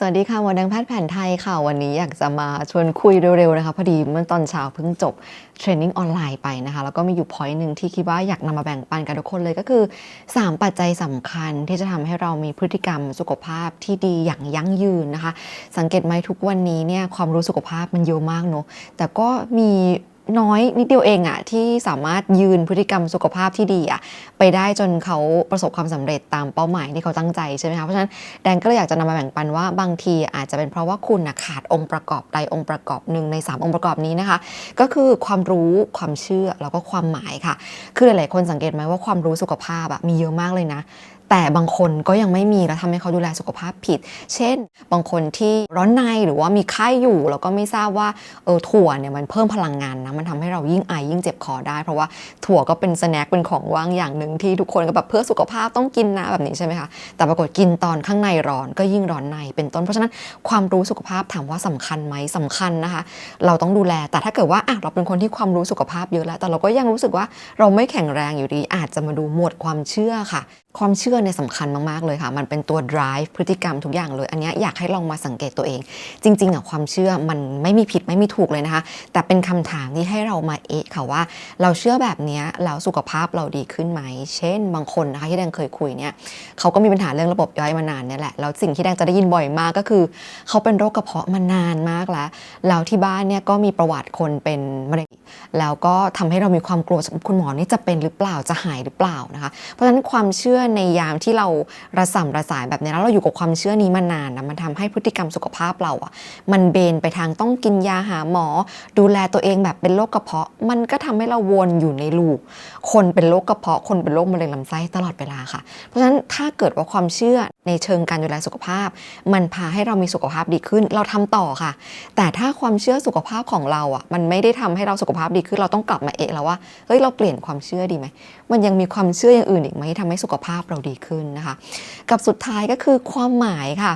สวัสดีค่ะหมอแดงแพทย์แผนไทยค่ะ วันนี้อยากจะมาชวนคุยเร็วๆนะคะ พอดีเมื่อตอนเช้าเพิ่งจบเทรนนิ่งออนไลน์ไปนะคะ แล้วก็มีอยู่พอยต์หนึ่งที่คิดว่าอยากนำมาแบ่งปันกับทุกคนเลยก็คือ 3 ปัจจัยสำคัญที่จะทำให้เรามีพฤติกรรมสุขภาพที่ดีอย่างยั่งยืนนะคะ สังเกตไหมทุกวันนี้เนี่ยความรู้สุขภาพมันเยอะมากเนอะแต่ก็มี น้อยนิดเดียวเองอะที่สามารถยืนพฤติกรรมสุขภาพที่ดีอะไปได้จนเขาประสบความสำเร็จตามเป้าหมายที่เขาตั้งใจใช่ไหมคะเพราะฉะนั้นแดนก็เลยอยากจะนำมาแบ่งปันว่าบางทีอาจจะเป็นเพราะว่าคุณขาดองค์ประกอบใดองค์ประกอบหนึ่งใน 3 องค์ประกอบนี้นะคะ ก็คือความรู้ความเชื่อแล้วก็ความหมายค่ะ คือหลายๆคนสังเกตไหมว่าความรู้สุขภาพอะมีเยอะมากเลยนะ แต่บางคนก็ยังไม่มีแล้วทำให้เขาดูแลสุขภาพผิด เช่น บางคนที่ร้อนในหรือว่ามีไข้อยู่ แล้วก็ไม่ทราบว่าเออถั่วเนี่ยมันเพิ่มพลังงานนะมันทำให้เรายิ่งไอยิ่งเจ็บคอได้ เพราะว่าถั่วก็เป็นสแน็คเป็นของว่างอย่างหนึ่งที่ทุกคนก็แบบเพื่อสุขภาพต้องกินนะแบบนี้ใช่ไหมคะแต่ปรากฏกินตอนข้างในร้อนก็ยิ่งร้อนในเป็นต้น เพราะฉะนั้นความรู้สุขภาพถามว่าสำคัญไหมสำคัญนะคะ เราต้องดูแลแต่ถ้าเกิดว่าอะเราเป็นคนที่ความรู้สุขภาพเยอะแล้ว แต่เราก็ยังรู้สึกว่าเราไม่แข็งแรงอยู่ดีอาจจะมาดูหมวดความเชื่อค่ะ ความเชื่อเนี่ยสำคัญมาก ๆ เลยค่ะ มันเป็นตัว drive พฤติกรรมทุกอย่างเลย อันนี้อยากให้ลองมาสังเกตตัวเอง จริงๆอะความเชื่อมันไม่มีผิดไม่มีถูกเลยนะคะ แต่เป็นคำถามที่ให้เรามาเอะค่ะว่า เราเชื่อแบบนี้แล้วสุขภาพเราดีขึ้นไหม เช่น บางคนนะคะที่แดงเคยคุยเนี่ยเขาก็มีปัญหาเรื่องระบบย่อยมานานเนี่ยแหละแล้วสิ่งที่แดงจะได้ยินบ่อยมากก็คือ เขาเป็นโรคกระเพาะมานานมากแล้วแล้วที่บ้านเนี่ยก็มีประวัติคนเป็นมะเร็งแล้วก็ทำให้เรามีความกลัวคุณหมอนี่จะเป็นหรือเปล่าจะหายหรือเปล่านะคะ เพราะฉะนั้นความเชื่อในยาามที่เราระส่ำระสายแบบนี้แล้วเราอยู่กับความเชื่อนี้มานานนะมันทำให้พฤติกรรมสุขภาพเราอะ มันเบนไปทางต้องกินยาหาหมอ ดูแลตัวเองแบบเป็นโรคกระเพาะ มันก็ทำให้เราวนอยู่ในลูปคนเป็นโรคกระเพาะ คนเป็นโรคมะเร็งลำไส้ตลอดเวลาค่ะ เพราะฉะนั้นถ้าเกิดว่าความเชื่อในเชิงการดูแลสุขภาพ มันพาให้เรามีสุขภาพดีขึ้น เราทำต่อค่ะ แต่ถ้าความเชื่อสุขภาพของเราอะ มันไม่ได้ทำให้เราสุขภาพดีขึ้น เราต้องกลับมาเอะแล้วว่า เฮ้ย เราเปลี่ยนความเชื่อดีไหม มันยังมีความเชื่ออย่างอื่นอีกไหมที่ทำให้สุขภาพเราดีขึ้นนะคะ กับสุดท้ายก็คือความหมายค่ะ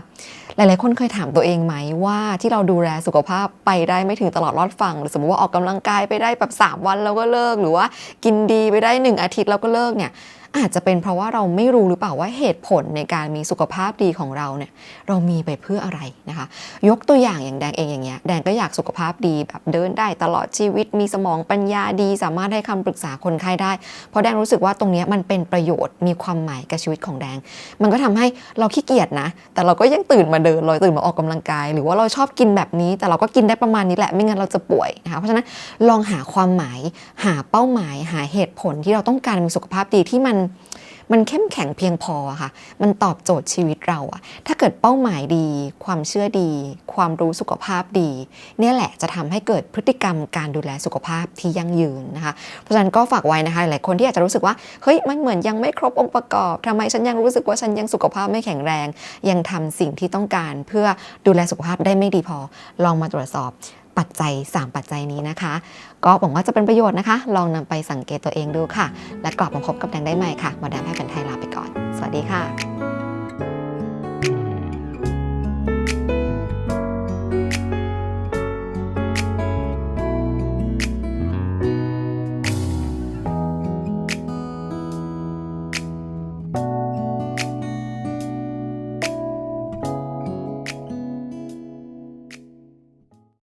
หลายๆ คนเคยถามตัวเองไหมว่าที่เราดูแลสุขภาพไปได้ไม่ถึงตลอดรอดฝั่งหรือสมมติว่าออกกำลังกายไปได้แบบ 3 วันแล้วก็เลิก หรือว่ากินดีไปได้ 1 อาทิตย์แล้วก็เลิกเนี่ย อาจจะเป็นเพราะว่าเราไม่รู้หรือเปล่าว่าเหตุผลในการมีสุขภาพดีของเราเนี่ยเรามีไปเพื่ออะไรนะคะ ยกตัวอย่างอย่างแดงเองอย่างเงี้ยแดงก็อยากสุขภาพดีแบบเดินได้ตลอดชีวิตมีสมองปัญญาดี สามารถให้คำปรึกษาคนไข้ได้ เพราะแดงรู้สึกว่าตรงเนี้ยมันเป็นประโยชน์มีความหมายกับชีวิตของแดง มันก็ทำให้เราขี้เกียจนะ แต่เราก็ยังตื่นมาเดินเราตื่นมาออกกำลังกาย หรือว่าเราชอบกินแบบนี้ แต่เราก็กินได้ประมาณนี้แหละไม่งั้นเราจะป่วยนะคะเพราะฉะนั้นลองหาความหมายหาเป้าหมายหาเหตุผลที่เราต้องการมีสุขภาพดีที่มันมันเข้มแข็งเพียงพอค่ะ มันตอบโจทย์ชีวิตเราอะถ้าเกิดเป้าหมายดี ความเชื่อดี ความรู้สุขภาพดี เนี่ยแหละจะทำให้เกิดพฤติกรรมการดูแลสุขภาพที่ยั่งยืนนะคะ เพราะฉะนั้นก็ฝากไว้นะคะ หลายคนที่อาจจะรู้สึกว่า เฮ้ย มันเหมือนยังไม่ครบองค์ประกอบทำไมฉันยังรู้สึกว่าฉันยังสุขภาพไม่แข็งแรง ยังทำสิ่งที่ต้องการเพื่อดูแลสุขภาพได้ไม่ดีพอ ลองมาตรวจสอบ ปัจจัย 3 ปัจจัยนี้นะคะ ก็หวังว่าจะเป็นประโยชน์นะคะ ลองนำไปสังเกตตัวเองดูค่ะ และกลับมาพบกับแดงได้ใหม่ค่ะมาดามแพทย์แผนไทยลาไปก่อน สวัสดีค่ะ